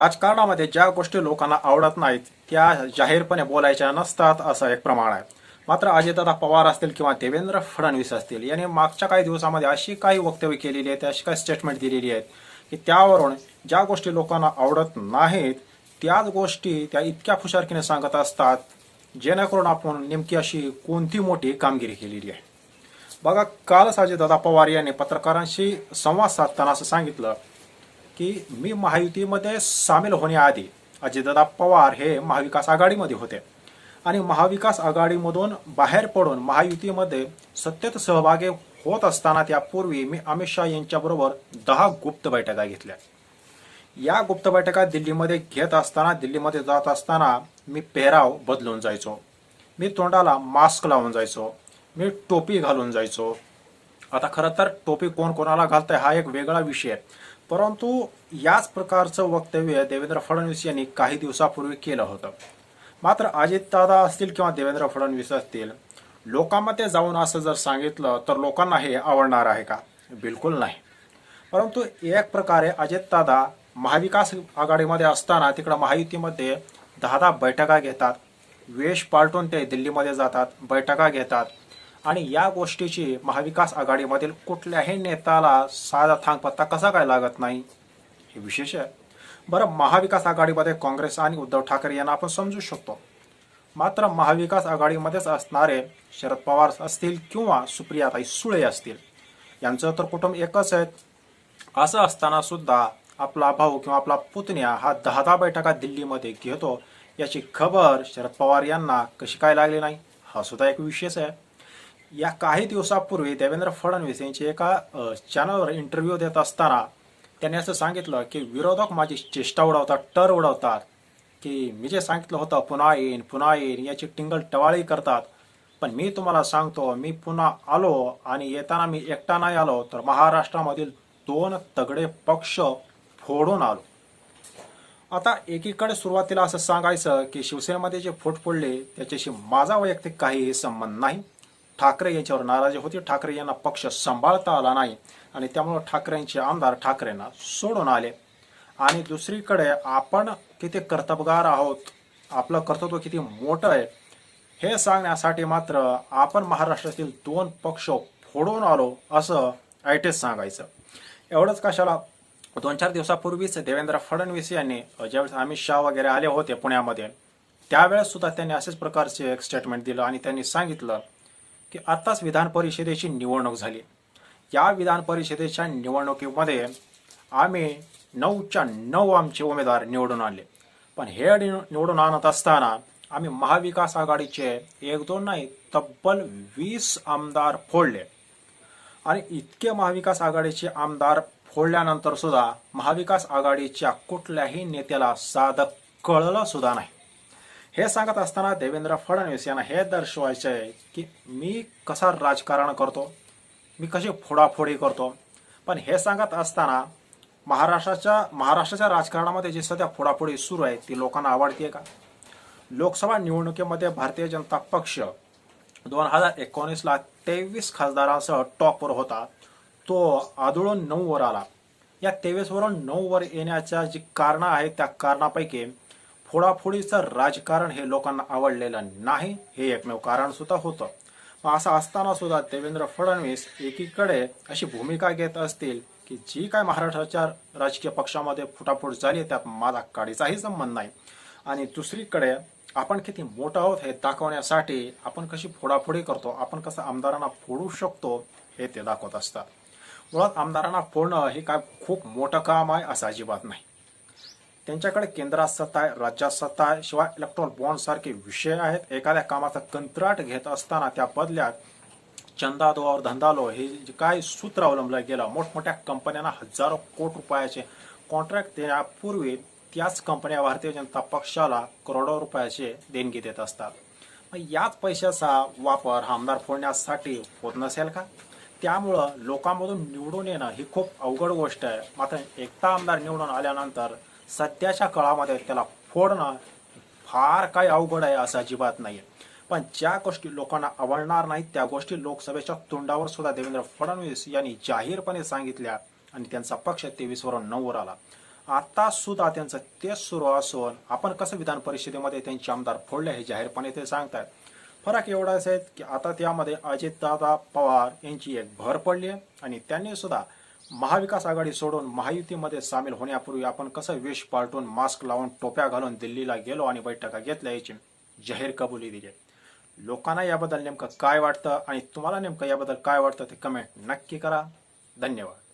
राजकारणामध्ये ज्या गोष्टी लोकांना आवडत नाहीत त्या जाहीरपणे बोलायच्या नसतात असं एक प्रमाण आहे. मात्र अजितदादा पवार असतील किंवा देवेंद्र फडणवीस असतील यांनी मागच्या काही दिवसामध्ये अशी काही वक्तव्य केलेली आहेत अशी काही स्टेटमेंट दिलेली आहेत की त्यावरून ज्या गोष्टी लोकांना आवडत नाहीत त्याच गोष्टी त्या इतक्या फुशारकीने सांगत असतात जेणेकरून आपण नेमकी अशी कोणती मोठी कामगिरी केलेली आहे. बघा कालच अजितदादा पवार यांनी पत्रकारांशी संवाद साधताना असं सांगितलं की मी महायुतीमध्ये सामील होण्याआधी अजितदादा पवार हे महाविकास आघाडीमध्ये होते. आणि महाविकास आघाडीमधून बाहेर पडून महायुतीमध्ये सत्तेत सहभागी होत असताना त्यापूर्वी मी अमित शहा यांच्याबरोबर दहा गुप्त बैठका घेतल्या. या गुप्त बैठका दिल्लीमध्ये घेत असताना दिल्लीमध्ये जात असताना मी पेहराव बदलून जायचो. मी तोंडाला मास्क लावून जायचो. मी टोपी घालून जायचो. आता खरं तर टोपी कोण कोणाला घालतंय हा एक वेगळा विषय आहे. परंतु याच प्रकारचं वक्तव्य देवेंद्र फडणवीस यांनी काही दिवसापूर्वी केलं होतं. मात्र अजितदादा असतील किंवा देवेंद्र फडणवीस असतील लोकांमध्ये जाऊन असं जर सांगितलं तर लोकांना हे आवडणार आहे का? बिलकुल नाही. परंतु एक प्रकारे अजितदादा महाविकास आघाडीमध्ये असताना तिकडं महायुतीमध्ये दहा दहा बैठका घेतात वेश पालटून ते दिल्लीमध्ये जातात बैठका घेतात आणि या गोष्टीची महाविकास आघाडीमधील कुठल्याही नेत्याला साधा थांगपत्ता कसा काय लागत नाही? हे विशेष आहे. बरं महाविकास आघाडीमध्ये काँग्रेस आणि उद्धव ठाकरे यांना आपण समजू शकतो. मात्र महाविकास आघाडीमध्येच असणारे शरद पवार असतील किंवा सुप्रियाताई सुळे असतील यांचं तर कुटुंब एकच आहेत असं असताना सुद्धा आपला भाऊ किंवा आपला पुतण्या हा दहा दहा बैठका दिल्लीमध्ये घेतो याची खबर शरद पवार यांना कशी काय लागली नाही? हा सुद्धा एक विशेष आहे. या काही दिवसापूर्वी देवेंद्र फडणवीस यांचे एका चॅनलवर इंटरव्ह्यू देत असताना त्यांनी असं सांगितलं की विरोधक माझी चेष्टा उडवतात टर उडवतात. की मी जे सांगितलं होतं पुन्हा येईन पुन्हा येईन याची टिंगल टवाळी करतात. पण मी तुम्हाला सांगतो मी पुन्हा आलो आणि येताना मी एकटा नाही आलो तर महाराष्ट्रामधील दोन तगडे पक्ष फोडून आलो. आता एकीकडे सुरुवातीला असं सांगायचं की शिवसेनेमध्ये जे फूट पडले त्याच्याशी माझा वैयक्तिक काहीही संबंध नाही. ठाकरे यांच्यावर नाराजी होती. ठाकरे यांना पक्ष सांभाळता आला नाही आणि त्यामुळे ठाकरेंचे आमदार ठाकरेंना सोडून आले. आणि दुसरीकडे आपण किती कर्तबगार आहोत आपलं कर्तृत्व किती मोठं आहे हे सांगण्यासाठी मात्र आपण महाराष्ट्रातील दोन पक्ष फोडून आलो असं ऐटेच सांगायचं. एवढंच कशाला? दोन चार दिवसापूर्वीच देवेंद्र फडणवीस यांनी ज्यावेळेस अमित शाह वगैरे आले होते पुण्यामध्ये त्यावेळेस सुद्धा त्यांनी असेच प्रकारचे एक स्टेटमेंट दिलं आणि त्यांनी सांगितलं की आत्ताच विधान परिषदेची निवडणूक झाली. या विधान परिषदेच्या निवडणुकीमध्ये आम्ही नऊच्या नऊ आमचे उमेदवार निवडून आले. पण हे निवडून आणत असताना आम्ही महाविकास आघाडीचे एक दोन नाही तब्बल वीस आमदार फोडले. आणि इतके महाविकास आघाडीचे आमदार फोडल्यानंतर सुद्धा महाविकास आघाडीच्या कुठल्याही नेत्याला साधं कळलं सुद्धा नाही. हे सांगत असताना देवेंद्र फडणवीस यांना हे दर्शवायचे आहे की मी कसा राजकारण करतो? मी कशी फोडाफोडी करतो? पण हे सांगत असताना महाराष्ट्राच्या महाराष्ट्राच्या राजकारणामध्ये जी सध्या फोडाफोडी सुरू आहे ती लोकांना आवडते का? लोकसभा निवडणुकीमध्ये भारतीय जनता पक्ष दोन हजार एकोणीसला तेवीस खासदारांसह टॉपवर होता. तो आदळून नऊ वर आला. या तेवीसवरून नऊवर नऊ वर येण्याच्या जी कारणं आहेत त्या कारणापैकी फोडाफोडीचं राजकारण हे लोकांना आवडलेलं नाही हे एकमेव कारण सुद्धा होतं. मग असं असताना सुद्धा देवेंद्र फडणवीस एकीकडे अशी भूमिका घेत असतील की जी काय महाराष्ट्राच्या राजकीय पक्षामध्ये फुटाफूट झाली त्यात माझा काडीचाही संबंध नाही. आणि दुसरीकडे आपण किती मोठं आहोत हे दाखवण्यासाठी आपण कशी फोडाफोडी करतो आपण कसं आमदारांना फोडू शकतो हे ते दाखवत असतात. मुळात आमदारांना फोडणं हे काय खूप मोठं काम आहे असं अजिबात नाही. त्यांच्याकडे केंद्रात सत्ता आहे राज्यात सत्ता आहे शिवाय इलेक्ट्रॉल बॉन्ड सारखे विषय आहेत. एखाद्या कामाचा कंत्राट घेत असताना त्या बदल्यात चंदा दो और धंदा लो हे जे काय सूत्र अवलंबलं गेलं. मोठमोठ्या कंपन्यांना हजारो कोट रुपयाचे कॉन्ट्रॅक्ट देण्यापूर्वी त्याच कंपन्या भारतीय जनता पक्षाला करोडो रुपयाचे देणगी देत असतात. मग याच पैशाचा वापर आमदार फोडण्यासाठी होत नसेल का? त्यामुळं लोकांमधून निवडून येणं ही खूप अवघड गोष्ट आहे. मात्र एकदा आमदार निवडून आल्यानंतर सध्याच्या काळामध्ये त्याला फोडणं फार काही अवघड आहे असं अजिबात नाही पण ज्या गोष्टी लोकांना आवडणार नाहीत त्या गोष्टी लोकसभेच्या तोंडावर सुद्धा देवेंद्र फडणवीस यांनी जाहीरपणे सांगितल्या आणि त्यांचा पक्ष तेवीस नऊवर आला. आता सुद्धा त्यांचं तेच सुरू असून आपण कसं विधान परिषदेमध्ये त्यांचे आमदार फोडले हे जाहीरपणे ते सांगतात फरक एवढाच आहे की आता त्यामध्ये अजितदादा पवार यांची एक भर पडली आहे आणि त्यांनी सुद्धा महाविकास आघाडी सोडून महायुतीमध्ये सामील होण्यापूर्वी आपण कसं वेश पालटून मास्क लावून टोप्या घालून दिल्लीला गेलो आणि बैठका घेतल्या याची जाहीर कबुली दिली. लोकांना याबद्दल नेमकं काय वाटतं आणि तुम्हाला नेमकं याबद्दल काय वाटतं ते कमेंट नक्की करा. धन्यवाद.